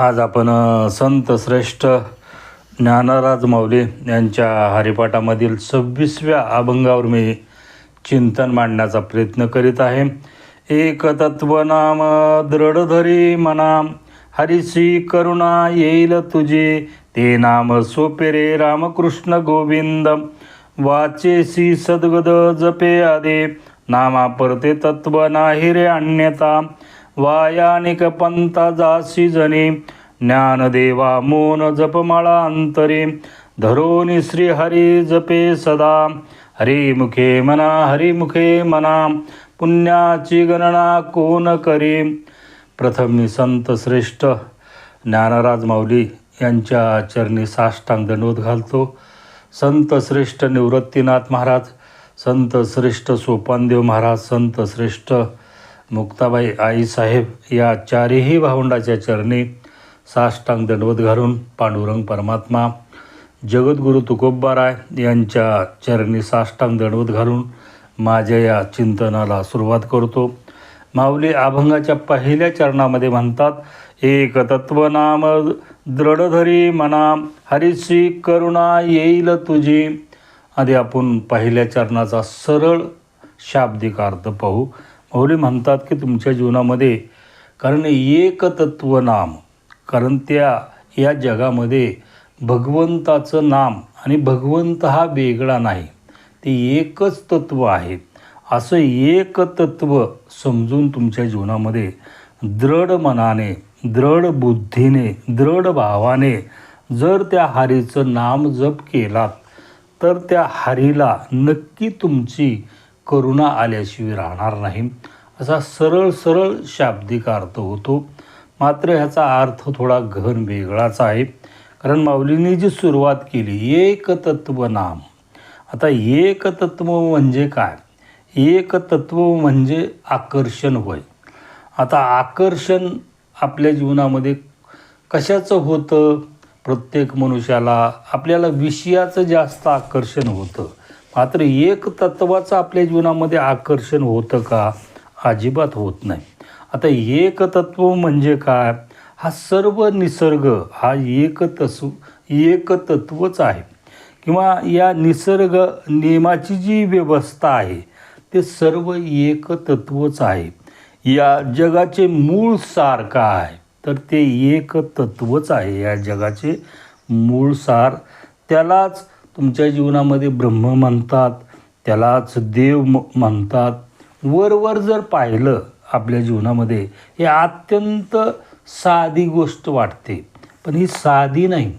आज आपण संत श्रेष्ठ ज्ञानराज माऊली यांच्या हरिपाठामधील सव्वीसव्या अभंगावर मी चिंतन मांडण्याचा प्रयत्न करीत आहे. एक तत्वनाम नाम मना हरिशी करुणा येईल तुझे ते नाम सोपे रे रामकृष्ण गोविंद. वाचेसी सद्गद जपे आदे नामा परते तत्व नाही रे अन्यता वायानिक पंथा जासी जनी ज्ञानदेवा मोन जपमाळा अंतरे धरोनी श्री हरी जपे सदा हरी मुखे मना हरी मुखे मना पुण्याची गणना कोण करे? प्रथम मी संत श्रेष्ठ ज्ञानराज माऊली यांच्या चरणी साष्टांग दंडवत घालतो. संत श्रेष्ठ निवृत्तीनाथ महाराज संत श्रेष्ठ सोपानदेव महाराज संत श्रेष्ठ मुक्ताबाई आईसाहेब या चारही भावंडाच्या चरणी साष्टांग दंडवत घालून पांडुरंग परमात्मा जगद्गुरू तुकोबाराय यांच्या चरणी साष्टांग दंडवत घालून माझ्या या चिंतनाला सुरुवात करतो. माऊली अभंगाच्या पहिल्या चरणामध्ये म्हणतात एक तत्वनाम दृढधरी मना हरिशी करुणा येईल तुझी. आधी आपण पहिल्या चरणाचा सरळ शाब्दिक अर्थ पाहू. माऊली म्हणतात की तुमच्या जीवनामध्ये कारण एक तत्व नाम कारण त्या या जगामध्ये भगवंताचं नाम आणि भगवंत हा वेगळा नाही. ते एकच तत्व आहे. असं एक तत्व समजून तुमच्या जीवनामध्ये दृढ मनाने दृढ बुद्धीने दृढ भावाने जर त्या हरीचं नाम जप केलात तर त्या हरीला नक्की तुमची करुणा आल्याशिवाय राहणार नाही. असा सरळ सरळ शाब्दिक अर्थ होतो. मात्र ह्याचा अर्थ थोडा गहन वेगळाच आहे. कारण माऊलींनी जी सुरुवात केली एक तत्व नाम आता एक तत्व म्हणजे काय? एक तत्व म्हणजे आकर्षण होय. आता आकर्षण आपल्या जीवनामध्ये कशाचं होतं? प्रत्येक मनुष्याला आपल्याला विषयाचं जास्त आकर्षण होतं. मात्र एक तत्वाचं आपल्या जीवनामध्ये आकर्षण होतं का? अजिबात होत नाही. आता एक तत्व म्हणजे काय? हा सर्व निसर्ग हा एक तस्व एक तत्वच आहे. किंवा या निसर्ग नियमाची जी व्यवस्था आहे ते सर्व एक तत्वच आहे. या जगाचे मूळ सार काय आहे? तर ते एक तत्वच आहे. या जगाचे मूळ सार त्यालाच तुमच्या जीवनामध्ये ब्रह्म म्हणतात त्यालाच देव म- म्हणतात. वरवर जर पाहिलं आपल्या जीवनामध्ये हे अत्यंत साधी गोष्ट वाटते. पण ही साधी नाही.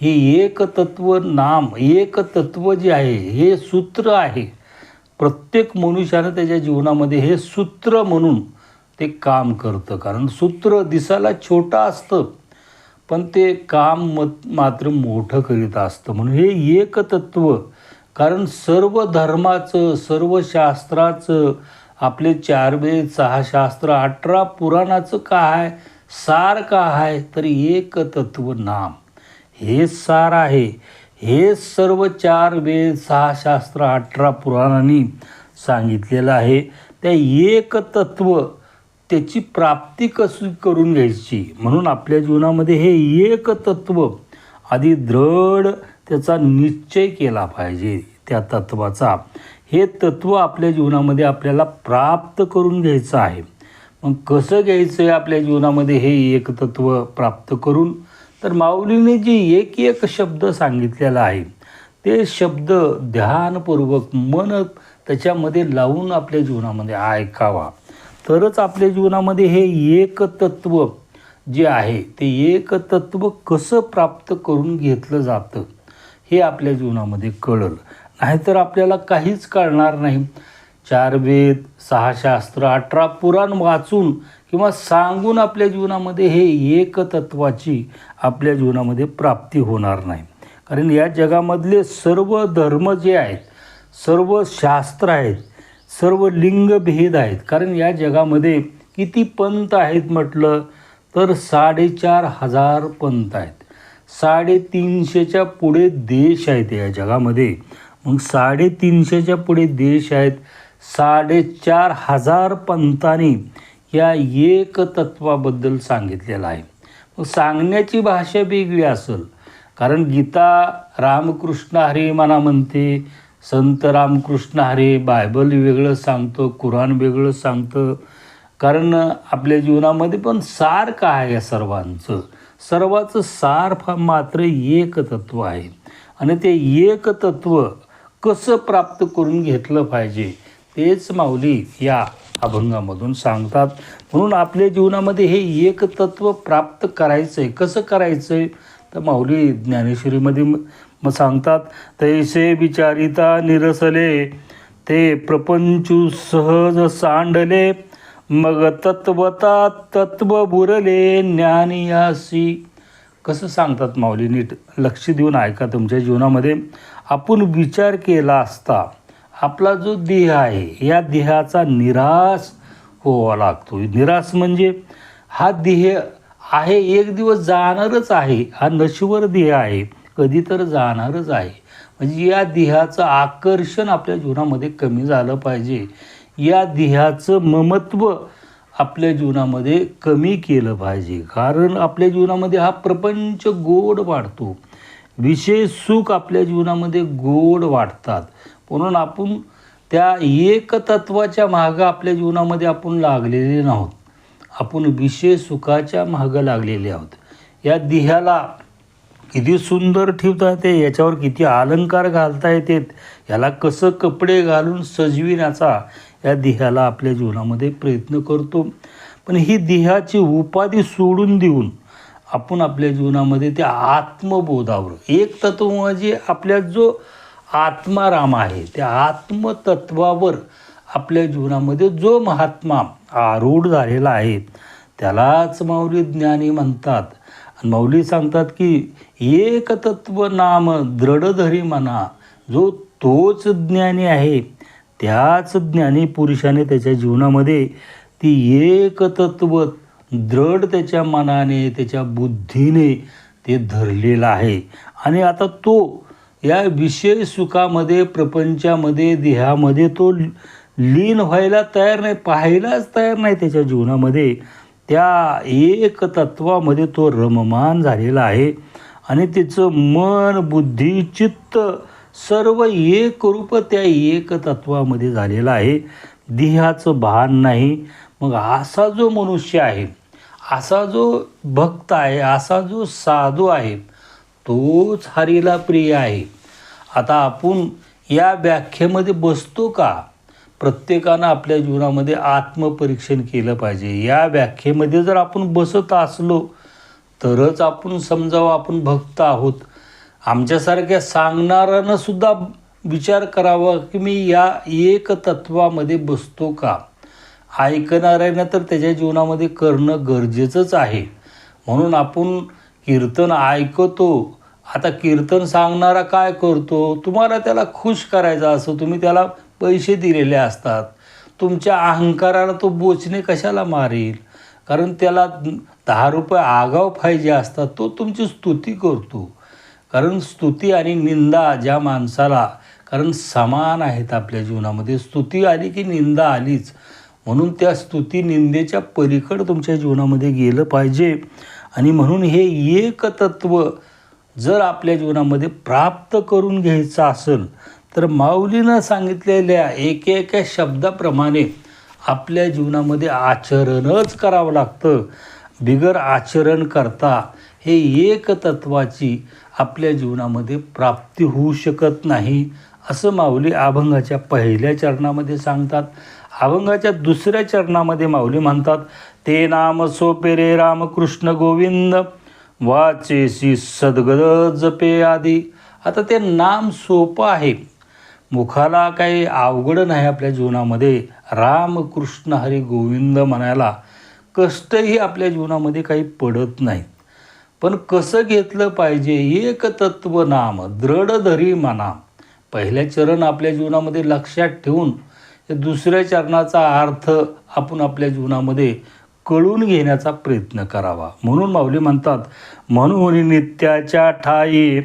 हे एक तत्व नाम एक तत्व जे आहे हे सूत्र आहे. प्रत्येक मनुष्यानं त्याच्या जीवनामध्ये हे सूत्र म्हणून ते काम करतं. कारण सूत्र दिसायला छोटं असतं. पण ते काम मत मात्र मोठं करीत असतं. म्हणून हे एक तत्व कारण सर्व धर्माचं सर्व शास्त्राचं आपले चार वेद सहा शास्त्र अठरा पुराणाचं काय? सार का आहे? तर एक तत्व नाम. हे सार आहे. हे सर्व चार वेद सहा शास्त्र अठरा पुराणांनी सांगितलेलं आहे. त्या एक तत्व त्याची प्राप्ती कशी करून घ्यायची? म्हणून आपल्या जीवनामध्ये हे एक तत्व आधी दृढ त्याचा निश्चय केला पाहिजे त्या तत्वाचा. हे तत्व आपल्या जीवनामध्ये आपल्याला प्राप्त करून घ्यायचं आहे. मग कसं घ्यायचं आहे आपल्या जीवनामध्ये हे एक तत्व प्राप्त करून? तर माऊलीने जी एक एक शब्द सांगितलेला आहे ते शब्द ध्यानपूर्वक मन त्याच्यामध्ये लावून आपल्या जीवनामध्ये ऐकावा. तरच आपल्या जीवनामध्ये हे एक तत्व जे आहे ते एक तत्व कसं प्राप्त करून घेतलं जातं हे आपल्या जीवनामध्ये कळलं. नाहीतर आपल्याला काहीच कळणार नाही. चार वेद सहा शास्त्र अठरा पुराण वाचून किंवा सांगून आपल्या जीवनामध्ये हे एक तत्वाची आपल्या जीवनामध्ये प्राप्ती होणार नाही. कारण या जगामधले सर्व धर्म जे आहेत सर्व शास्त्र आहेत सर्व लिंगभेद आहेत. कारण या जगामध्ये किती पंथ आहेत म्हटलं तर साडेचार हजार पंथ आहेत. साडेतीनशेच्या पुढे देश आहेत या जगामध्ये. मग साडेतीनशेच्या पुढे देश आहेत. साडेचार हजार पंथांनी या एक तत्वाबद्दल सांगितलेलं आहे. मग सांगण्याची भाषा वेगळी असेल. कारण गीता रामकृष्ण हरी म्हणा म्हणते संत रामकृष्ण हरे बायबल वेगळं सांगतं कुराण वेगळं सांगतं. कारण आपल्या जीवनामध्ये पण सार काय आहे या सर्वांचं? सर्वाचं सार फ मात्र एक तत्व आहे. आणि ते एक तत्व कसं प्राप्त करून घेतलं पाहिजे तेच माऊली या अभंगामधून सांगतात. म्हणून आपल्या जीवनामध्ये हे एक तत्व प्राप्त करायचं आहे कसं करायचं आहे तर माऊली ज्ञानेश्वरीमध्ये मग सांगतात तैसे विचारिता निरसले ते प्रपंचू सहज सांडले मग तत्वता तत्व बुरले ज्ञानियासी. कसं सांगतात माऊली नीट लक्ष देऊन ऐका तुमच्या जीवनामध्ये. आपण विचार केला असता आपला जो देह आहे या देहाचा निराश होवा लागतो. निराश म्हणजे हा देह आहे एक दिवस जाणारच आहे हा नश्वर देह आहे. कधी तर जाणारच आहे. म्हणजे या देहाचं आकर्षण आपल्या जीवनामध्ये कमी झालं पाहिजे. या देहाचं ममत्व आपल्या जीवनामध्ये कमी केलं पाहिजे. कारण आपल्या जीवनामध्ये हा प्रपंच गोड वाढतो. विशेष सुख आपल्या जीवनामध्ये गोड वाटतात म्हणून आपण त्या एकतत्वाच्या मागं आपल्या जीवनामध्ये आपण लागलेले नाहोत. आपण विशेष सुखाच्या मागं लागलेले आहोत. या देहाला किती सुंदर ठेवता येते याच्यावर किती अलंकार घालता येतात याला कसं कपडे घालून सजविण्याचा या देहाला आपल्या जीवनामध्ये प्रयत्न करतो. पण ही देहाची उपाधी सोडून देऊन आपण आपल्या जीवनामध्ये त्या आत्मबोधावर एक तत्व म्हणजे आपल्या जो आत्माराम आहे त्या आत्मतत्वावर आपल्या जीवनामध्ये जो महात्मा आरूढ झालेला आहे त्यालाच माऊली ज्ञानी म्हणतात. आणि माऊली सांगतात की एक तत्व नाम दृढधरी म्हणा जो तोच ज्ञानी आहे त्याच ज्ञानी पुरुषाने त्याच्या जीवनामध्ये ती एक तत्व दृढ त्याच्या मनाने त्याच्या बुद्धीने ते धरलेलं आहे. आणि आता तो या विषय सुखामध्ये प्रपंचामध्ये देहामध्ये तो लीन व्हायला तयार नाही पाहायलाच तयार नाही त्याच्या जीवनामध्ये. त्या एक तत्वामध्ये तो रममान झालेला आहे. आणि तिचं मन बुद्धी चित्त सर्व एक रूप त्या एक तत्वामध्ये झालेलं आहे. देहाचं भान नाही. मग असा जो मनुष्य आहे असा जो भक्त आहे असा जो साधू आहे तोच हरीला प्रिय आहे. आता आपण या व्याख्येमध्ये बसतो का? प्रत्येकानं आपल्या जीवनामध्ये आत्मपरीक्षण केलं पाहिजे. या व्याख्येमध्ये जर आपण बसत असलो तरच आपण समजावं आपण भक्त आहोत. आमच्यासारख्या सांगणाऱ्यानं सुद्धा विचार करावा की मी या एक तत्वामध्ये बसतो का? ऐकणाऱ्यानं तर त्याच्या जीवनामध्ये करणं गरजेचंच आहे. म्हणून आपण कीर्तन ऐकतो. आता कीर्तन सांगणारा काय करतो? तुम्हाला त्याला खुश करायचा असं तुम्ही त्याला पैसे दिलेले असतात. तुमच्या अहंकाराला तो बोचणे कशाला मारेल? कारण त्याला दहा रुपये आगाव पाहिजे असतात तो तुमची स्तुती करतो. कारण स्तुती आणि निंदा ज्या माणसाला कारण समान आहेत आपल्या जीवनामध्ये स्तुती आली की निंदा आलीच. म्हणून त्या स्तुती निंदेच्या पलीकडं तुमच्या जीवनामध्ये गेलं पाहिजे. आणि म्हणून हे एक तत्व जर आपल्या जीवनामध्ये प्राप्त करून घ्यायचं असेल तर माऊलीनं सांगितलेल्या एकेका शब्दाप्रमाणे आपल्या जीवनामध्ये आचरणच करावं लागतं. बिगर आचरण करता हे एक तत्वाची आपल्या जीवनामध्ये प्राप्ती होऊ शकत नाही असं माऊली अभंगाच्या पहिल्या चरणामध्ये सांगतात. अभंगाच्या दुसऱ्या चरणामध्ये माऊली म्हणतात ते नाम सोपे रे रामकृष्ण गोविंद वाचेसी सद्गद जपे आदी. आता ते नाम सोपं आहे. मुखाला काही अवघड नाही आपल्या जीवनामध्ये. राम कृष्ण हरी गोविंद म्हणायला कष्टही आपल्या जीवनामध्ये काही पडत नाहीत. पण कसं घेतलं पाहिजे? एक तत्व नाम दृढ धरी मना. पहिल्या चरण आपल्या जीवनामध्ये लक्षात ठेवून दुसऱ्या चरणाचा अर्थ आपण आपल्या जीवनामध्ये कळून घेण्याचा प्रयत्न करावा. म्हणून माऊली म्हणतात म्हणून नित्याच्या ठाई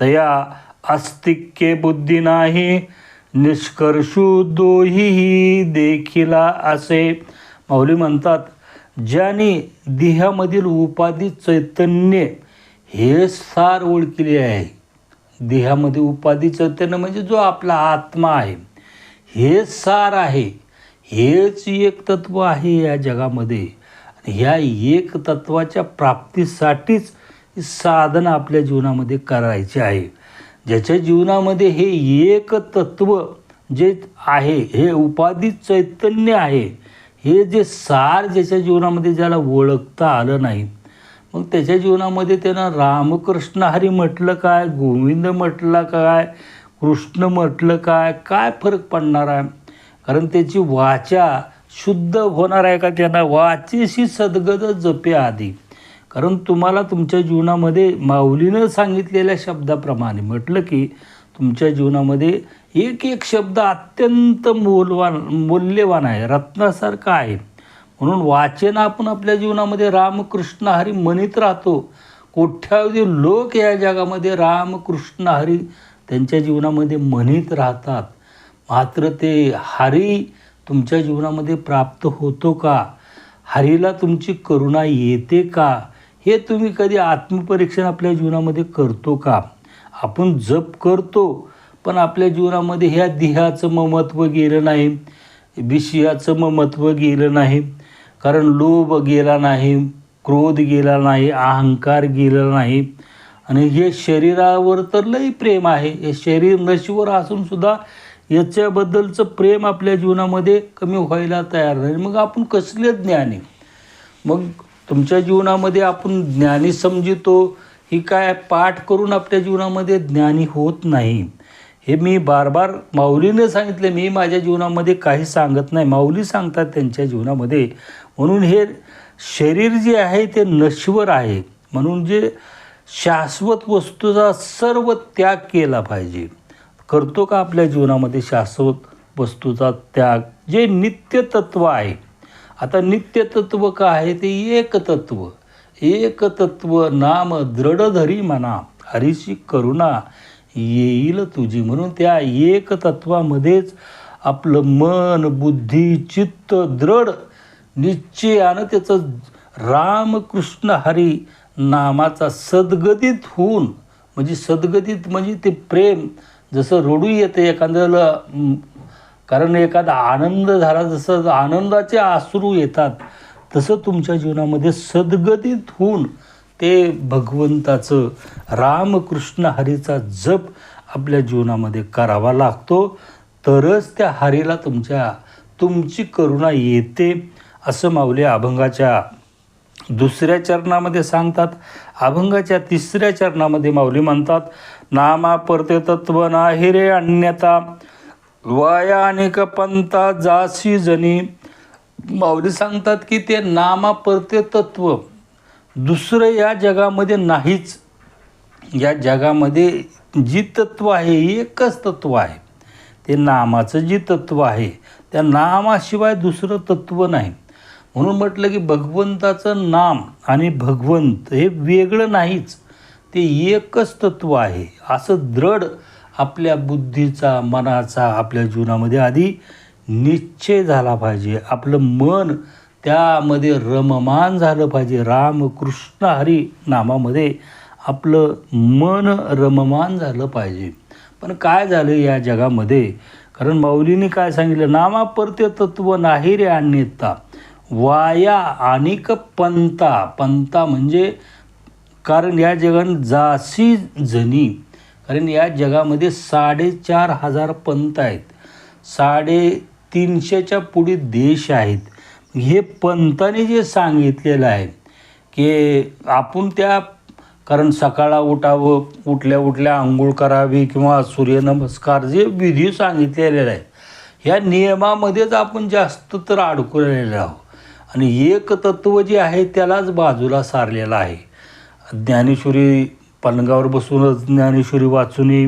तया आस्तिक्य बुद्धी नाही निष्कर्षू दोही देखिला असे. माऊली म्हणतात ज्याने देहामधील उपाधी चैतन्य हे सार ओळखले आहे. देहामध्ये उपाधी चैतन्य म्हणजे जो आपला आत्मा आहे. हे सार आहे हेच एक तत्व आहे या जगामध्ये. आणि ह्या एक तत्वाच्या प्राप्तीसाठीच साधन साधना आपल्या जीवनामध्ये करायची आहे. ज्याच्या जीवनामध्ये हे एक तत्व जे आहे हे उपाधी चैतन्य आहे हे जे सार ज्याच्या जीवनामध्ये ज्याला ओळखता आलं नाही मग त्याच्या जीवनामध्ये त्यानं रामकृष्ण हरी म्हटलं काय गोविंद म्हटलं काय कृष्ण म्हटलं काय काय फरक पडणार आहे? कारण त्याची वाचा शुद्ध होणार आहे का? त्यांना वाचेशी सद्गद जपे आधी. कारण तुम्हाला तुमच्या जीवनामध्ये माऊलीनं सांगितलेल्या शब्दाप्रमाणे म्हटलं की तुमच्या जीवनामध्ये एक एक शब्द अत्यंत मोलवान मूल्यवान आहे रत्नासारखा आहे. म्हणून वाचन आपण आपल्या जीवनामध्ये रामकृष्ण हरी म्हणत राहतो. कोट्यावधी लोक या जगामध्ये रामकृष्ण हरी त्यांच्या जीवनामध्ये म्हणत राहतात. मात्र ते हरी तुमच्या जीवनामध्ये प्राप्त होतो का? हरीला तुमची करुणा येते का? हे तुम्ही कधी आत्मपरीक्षण आपल्या जीवनामध्ये करतो का? आपण जप करतो पण आपल्या जीवनामध्ये ह्या देहाचं ममत्व गेलं नाही विषयाचं ममत्व गेलं नाही कारण लोभ गेला नाही क्रोध गेला नाही अहंकार गेला नाही. आणि हे शरीरावर तर लई प्रेम आहे. हे शरीर नशीवर असूनसुद्धा याच्याबद्दलचं प्रेम आपल्या जीवनामध्ये कमी व्हायला तयार नाही. मग आपण कसले ज्ञानी? मग तुमच्या जीवनामध्ये आपण ज्ञानी समजितो ही काय पाठ करून आपल्या जीवनामध्ये ज्ञानी होत नाही. हे मी बार बार माऊलीने सांगितले मी माझ्या जीवनामध्ये काही सांगत नाही. माऊली सांगतात त्यांच्या जीवनामध्ये. म्हणून हे शरीर जे आहे ते नश्वर आहे. म्हणून जे शाश्वत वस्तूचा सर्व त्याग केला पाहिजे. करतो का आपल्या जीवनामध्ये शाश्वत वस्तूचा त्याग? जे नित्य तत्व आहे आता नित्य तत्व आहे ते एक तत्व एक तत्व नाम दृढधरी म्हणा हरीशी करुणा येईल तुझी म्हणून त्या एक तत्वामध्येच आपलं मन बुद्धी चित्त दृढ. निश्चयानं त्याचं रामकृष्ण हरी नामाचा सद्गतीत होऊन म्हणजे सद्गतीत म्हणजे ते प्रेम. जसं रडू येते एखाद्याला कारण एखादा आनंद झाला जसं आनंदाचे आसरू येतात तसं तुमच्या जीवनामध्ये सद्गतीत होऊन ते भगवंताचं रामकृष्ण हरीचा जप आपल्या जीवनामध्ये करावा लागतो. तरच त्या हरीला तुमच्या तुमची करुणा येते असं माऊली अभंगाच्या दुसऱ्या चरणामध्ये सांगतात. अभंगाच्या तिसऱ्या चरणामध्ये माऊली म्हणतात नामा परते तत्व नाही रे अन्यता वयानिक अनेक पंथा जासी जनी. माऊली सांगतात की ते नामा परते तत्व दुसरं या जगामध्ये नाहीच. या जगामध्ये जी तत्व आहे एकच तत्व आहे. ते नामाचं जी तत्व आहे त्या नामाशिवाय दुसरं तत्व नाही. म्हणून म्हटलं की भगवंताचं नाम आणि भगवंत हे वेगळं नाहीच. ते एकच तत्व आहे. असं दृढ आपल्या बुद्धीचा मनाचा आपल्या जीवनामध्ये आधी निश्चय झाला पाहिजे. आपलं मन त्यामध्ये रममान झालं पाहिजे. राम कृष्ण हरी नामामध्ये आपलं मन रममान झालं पाहिजे. पण काय झालं या जगामध्ये? कारण माऊलीने काय सांगितलं? नामापरते तत्व नाही रे अन्यता वाया अनेक पंथा. पंथा म्हणजे कारण या जगात जासी जणी कारण या जगामध्ये साडेचार हजार पंथ आहेत. साडे तीनशेच्या पुढे देश आहेत. हे पंथाने जे सांगितलेलं आहे की आपण त्या कारण सकाळा उठावं उठल्या उठल्या आंघोळ करावी किंवा सूर्यनमस्कार जे विधी सांगितलेले आहेत ह्या नियमामध्येच आपण जास्त तर अडकलेलो आहोत. आणि एक तत्त्व जे आहे त्यालाच बाजूला सारलेलं आहे. ज्ञानेश्वरी पलंगावर बसूनच ज्ञानेश्वरी वाचूनी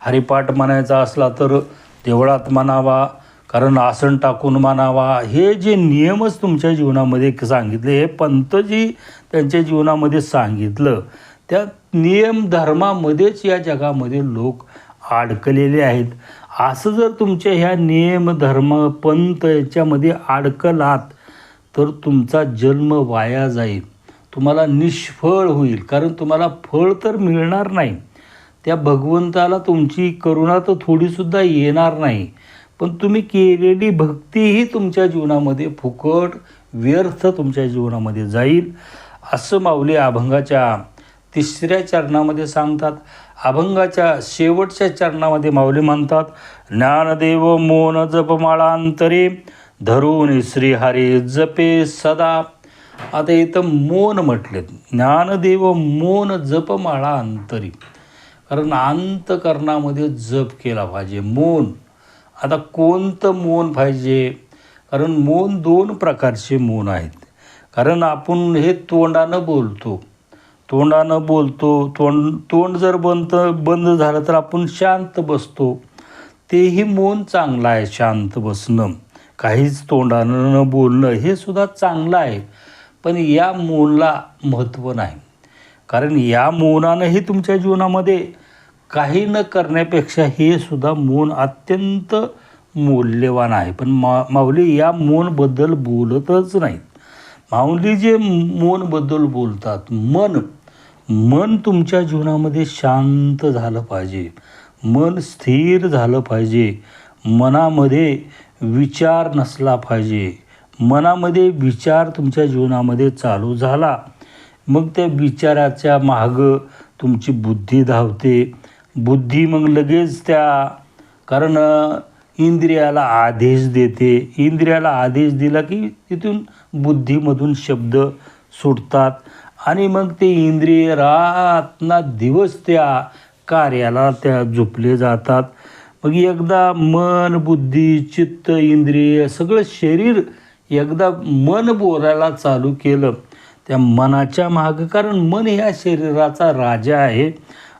हरिपाठ म्हणायचा असला तर देवळात म्हणावा कारण आसन टाकून मानावा हे जे नियमच तुमच्या जीवनामध्ये सांगितले हे पंत जी त्यांच्या जीवनामध्ये सांगितलं. त्या नियम धर्मामध्येच या जगामध्ये लोक अडकलेले आहेत. असं जर तुमच्या ह्या नियम धर्म पंत याच्यामध्ये अडकलात तर तुमचा जन्म वाया जाईल. तुम्हाला निष्फळ होईल. कारण तुम्हाला फळ तर मिळणार नाही. त्या भगवंताला तुमची करुणा तर थोडीसुद्धा येणार नाही. पण तुम्ही केलेली भक्तीही तुमच्या जीवनामध्ये फुकट व्यर्थ तुमच्या जीवनामध्ये जाईल. असं माऊली अभंगाच्या तिसऱ्या चरणामध्ये सांगतात. अभंगाच्या शेवटच्या चरणामध्ये माऊली म्हणतात ज्ञानदेव मोन जपमाळांतरे धरून श्रीहरी जपे सदा. आता इथं मौन म्हटलेत ज्ञानदेव मौन जपमाळा अंतरी. कारण अंतकरणामध्ये जप केला पाहिजे मौन. आता कोणतं मौन पाहिजे? कारण मौन दोन प्रकारचे मौन आहेत. कारण आपण हे तोंडानं बोलतो. तोंडानं बोलतो तोंड तोंड जर बंद बंद झालं तर आपण शांत बसतो. तेही मौन चांगलं आहे शांत बसणं. काहीच तोंडानं न बोलणं हे सुद्धा चांगलं आहे. पण या मौनला महत्त्व नाही. कारण या मौनानंही तुमच्या जीवनामध्ये काही न करण्यापेक्षा हे सुद्धा मौन अत्यंत मौल्यवान आहे. पण मा माऊली या मौनबद्दल बोलतच नाहीत. माऊली जे मौनबद्दल बोलतात मन मन तुमच्या जीवनामध्ये शांत झालं पाहिजे. मन स्थिर झालं पाहिजे. मनामध्ये विचार नसला पाहिजे. मनामध्ये विचार तुमच्या जीवनामध्ये चालू झाला. मग त्या विचाराच्या मागं तुमची बुद्धी धावते. बुद्धी मग लगेच त्या कारण इंद्रियाला आदेश देते. इंद्रियाला आदेश दिला की तिथून बुद्धीमधून शब्द सुटतात. आणि मग ते इंद्रिय रातना दिवस त्या कार्याला त्या झोपले जातात. मग एकदा मन बुद्धी चित्त इंद्रिय सगळं शरीर एकदा मन बोलायला चालू केलं त्या मनाच्या मागं कारण मन ह्या शरीराचा राजा आहे.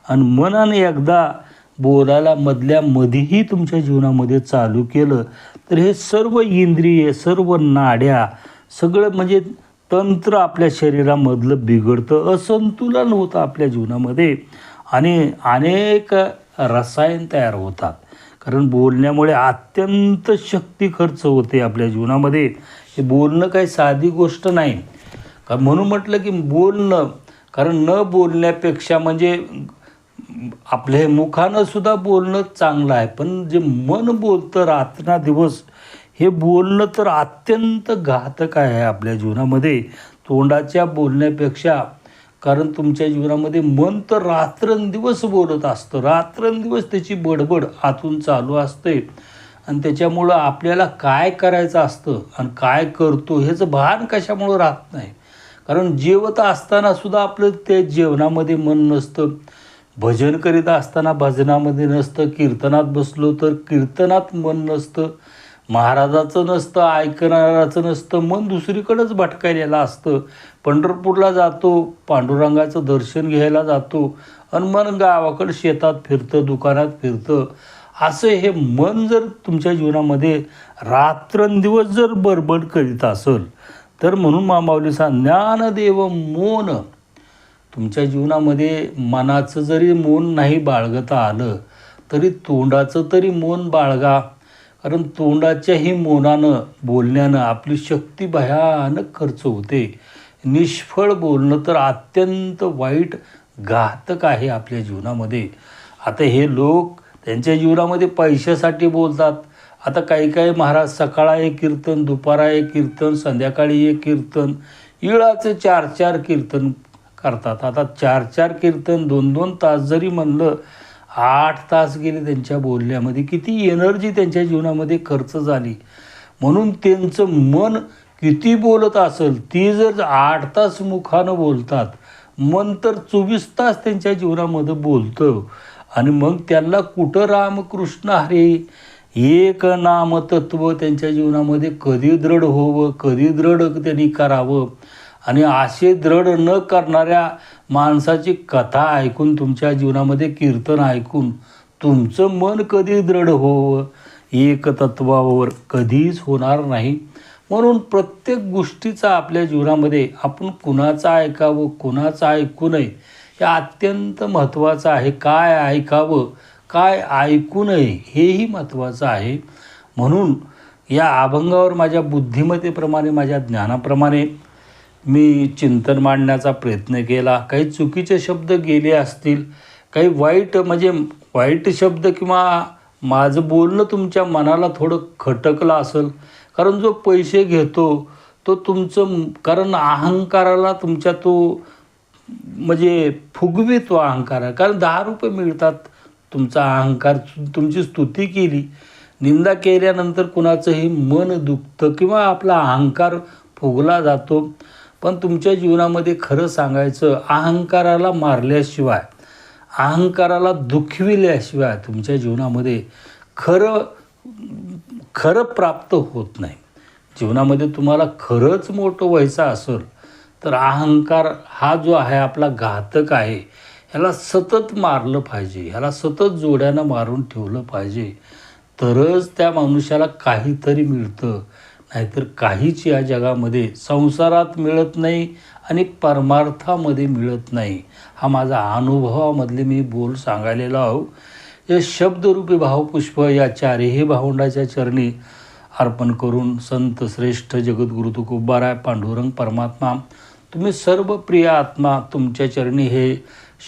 आणि मनाने एकदा बोलायला मधल्यामध्येही तुमच्या जीवनामध्ये चालू केलं तर हे सर्व इंद्रिय सर्व नाड्या सगळं म्हणजे तंत्र आपल्या शरीरामधलं बिघडतं असंतुलन होतं आपल्या जीवनामध्ये. आणि अनेक रसायन तयार होतात. कारण बोलण्यामुळे अत्यंत शक्ती खर्च होते आपल्या जीवनामध्ये. हे बोलणं काही साधी गोष्ट नाही. का म्हणून म्हटलं की बोलणं कारण न बोलण्यापेक्षा म्हणजे आपल्या हे मुखानं सुद्धा बोलणं चांगलं आहे. पण जे मन बोलतं रात्र दिवस हे बोलणं तर अत्यंत घातक आहे आपल्या जीवनामध्ये. तोंडाच्या बोलण्यापेक्षा कारण तुमच्या जीवनामध्ये मन तर रात्रंदिवस बोलत असतं. रात्रंदिवस त्याची बडबड आतून चालू असते. आणि त्याच्यामुळं आपल्याला काय करायचं असतं आणि काय करतो ह्याचं भान कशामुळं राहत नाही. कारण जेवत असतानासुद्धा आपलं ते जेवणामध्ये मन नसतं. भजन करीत असताना भजनामध्ये नसतं. कीर्तनात बसलो तर कीर्तनात मन नसतं. महाराजाचं नसतं ऐकणाराचं नसतं मन दुसरीकडंच भटकायलेलं असतं. पंढरपूरला जातो पांडुरंगाचं दर्शन घ्यायला जातो आणि मन गावाकडं शेतात फिरतं दुकानात फिरतं. असं हे मन जर तुमच्या जीवनामध्ये रात्रंदिवस जर बडबड करीत असेल तर म्हणून मामावलीचा ज्ञानदेव मौन. तुमच्या जीवनामध्ये मनाचं जरी मौन नाही बाळगता आलं तरी तोंडाचं तरी मौन बाळगा. कारण तोंडाच्याही मोनानं बोलण्यानं आपली शक्ती भयानक खर्च होते. निष्फळ बोलणं तर अत्यंत वाईट घातक आहे आपल्या जीवनामध्ये. आता हे लोक त्यांच्या जीवनामध्ये पैशासाठी बोलतात. आता काही काही महाराज सकाळा एक कीर्तन दुपारा एक कीर्तन संध्याकाळी एक कीर्तन इळाचं चार चार कीर्तन करतात. आता चार चार कीर्तन दोन दोन तास जरी म्हणलं आठ तास गेले त्यांच्या बोलण्यामध्ये. किती एनर्जी त्यांच्या जीवनामध्ये खर्च झाली. म्हणून त्यांचं मन किती बोलत असेल ती जर आठ तास मुखानं बोलतात मन तर चोवीस तास त्यांच्या जीवनामध्ये बोलतं. आणि मग त्यांना कुठं रामकृष्ण हरे? एक नामतत्व त्यांच्या जीवनामध्ये कधी दृढ होवं कधी दृढ त्यांनी करावं? आणि असे दृढ न करणाऱ्या माणसाची कथा ऐकून तुमच्या जीवनामध्ये कीर्तन ऐकून तुमचं मन कधी दृढ होवं? एकतत्वावर कधीच होणार नाही. म्हणून प्रत्येक गोष्टीचा आपल्या जीवनामध्ये आपण कुणाचं ऐकावं कुणाचं ऐकू नये हे अत्यंत महत्त्वाचं आहे. काय ऐकावं काय ऐकू नये हेही महत्त्वाचं आहे. म्हणून या अभंगावर माझ्या बुद्धिमत्तेप्रमाणे माझ्या ज्ञानाप्रमाणे मी चिंतन मांडण्याचा प्रयत्न केला. काही चुकीचे शब्द गेले असतील काही वाईट म्हणजे वाईट शब्द किंवा माझं बोलणं तुमच्या मनाला थोडं खटकलं असेल कारण जो पैसे घेतो तो तुमचं कारण अहंकाराला तुमच्या तो म्हणजे फुगवी तो अहंकार आहे. कारण दहा रुपये मिळतात तुमचा अहंकार तुमची स्तुती केली निंदा केल्यानंतर कुणाचंही मन दुखतं किंवा आपला अहंकार फुगला जातो. पण तुमच्या जीवनामध्ये खरं सांगायचं अहंकाराला मारल्याशिवाय अहंकाराला दुखविल्याशिवाय तुमच्या जीवनामध्ये खरं खरं प्राप्त होत नाही. जीवनामध्ये तुम्हाला खरंच मोठं व्हायचं असेल तर अहंकार हा जो आहे आपला घातक आहे ह्याला सतत मारलं पाहिजे ह्याला सतत जोड्यानं मारून ठेवलं पाहिजे. तरच त्या मनुष्याला काहीतरी मिळतं. नाहीतर काहीच या जगामध्ये संसारात मिळत नाही आणि परमार्थामध्ये मिळत नाही. हा माझा अनुभवामधले मी बोल सांगायलेलो आहो. या शब्दरूपी भावपुष्प या चारही भावंडाच्या चरणी अर्पण करून संत श्रेष्ठ जगद्गुरु तुकोबाराय पांडुरंग परमात्मा तुम्ही सर्व प्रिय आत्मा तुमच्या चरणी हे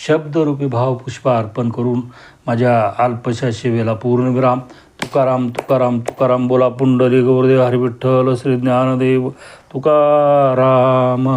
शब्दरूपी भावपुष्प अर्पण करून माझ्या अल्पशा सेवेला पूर्णविराम. तुकाराम तुकाराम तुकाराम बोला पुंडली गौरदेव हरिविठ्ठल श्री ज्ञानदेव तुकाराम.